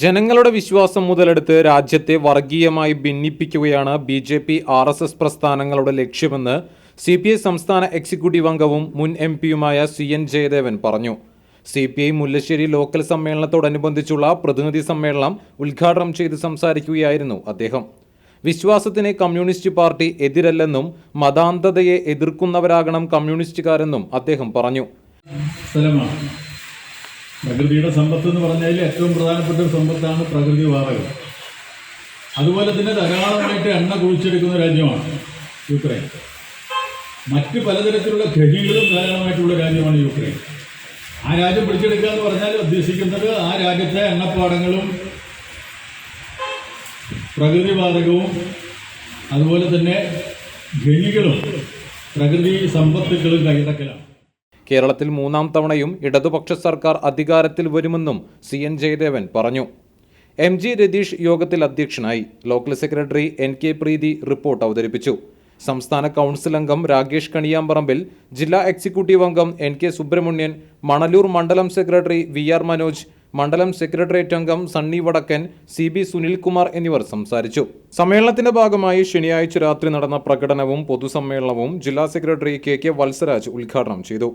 ജനങ്ങളുടെ വിശ്വാസം മുതലെടുത്ത് രാജ്യത്തെ വർഗീയമായി ഭിന്നിപ്പിക്കുകയാണ് B J P R S S പ്രസ്ഥാനങ്ങളുടെ ലക്ഷ്യമെന്ന് സി പി ഐ സംസ്ഥാന എക്സിക്യൂട്ടീവ് അംഗവും മുൻ എം പിയുമായ സി എൻ ജയദേവൻ പറഞ്ഞു. C P I Mullassery local സമ്മേളനത്തോടനുബന്ധിച്ചുള്ള പ്രതിനിധി സമ്മേളനം ഉദ്ഘാടനം ചെയ്ത് സംസാരിക്കുകയായിരുന്നു അദ്ദേഹം. വിശ്വാസത്തിനെ കമ്മ്യൂണിസ്റ്റ് പാർട്ടി എതിരല്ലെന്നും മതാന്ധതയെ എതിർക്കുന്നവരാകണം കമ്മ്യൂണിസ്റ്റുകാരെന്നും അദ്ദേഹം പറഞ്ഞു. പ്രകൃതിയുടെ സമ്പത്ത് എന്ന് പറഞ്ഞാൽ ഏറ്റവും പ്രധാനപ്പെട്ട ഒരു സമ്പത്താണ് പ്രകൃതി വാതകം. അതുപോലെ തന്നെ ധാരാളമായിട്ട് എണ്ണ കുഴിച്ചെടുക്കുന്ന രാജ്യമാണ് യുക്രൈൻ. മറ്റ് പലതരത്തിലുള്ള ഖനികളും ധാരാളമായിട്ടുള്ള രാജ്യമാണ് യുക്രൈൻ. ആ രാജ്യം പിടിച്ചെടുക്കുക എന്ന് പറഞ്ഞാൽ ഉദ്ദേശിക്കുന്നത് ആ രാജ്യത്തെ എണ്ണപ്പാടങ്ങളും പ്രകൃതിവാതകവും അതുപോലെ തന്നെ ഖനികളും പ്രകൃതി സമ്പത്തുക്കളും കൈയടക്കലാണ് കേരളത്തിൽ മൂന്നാം തവണയും ഇടതുപക്ഷ സർക്കാർ അധികാരത്തിൽ വരുമെന്നും സി എൻ ജയദേവൻ പറഞ്ഞു. എം ജി രതീഷ് യോഗത്തിൽ അധ്യക്ഷനായി local secretary N K Preethi report അവതരിപ്പിച്ചു. സംസ്ഥാന കൗൺസിൽ അംഗം രാകേഷ് കണിയാമ്പറമ്പിൽ ജില്ലാ എക്സിക്യൂട്ടീവ് അംഗം എൻ കെ സുബ്രഹ്മണ്യൻ മണലൂർ മണ്ഡലം സെക്രട്ടറി വി ആർ മനോജ് മണ്ഡലം സെക്രട്ടേറിയറ്റ് അംഗം സണ്ണി വടക്കൻ സി ബി സുനിൽകുമാർ എന്നിവർ സംസാരിച്ചു. സമ്മേളനത്തിന്റെ ഭാഗമായി ശനിയാഴ്ച രാത്രി നടന്ന പ്രകടനവും പൊതുസമ്മേളനവും ജില്ലാ സെക്രട്ടറി കെ കെ വത്സരാജ് ഉദ്ഘാടനം ചെയ്തു.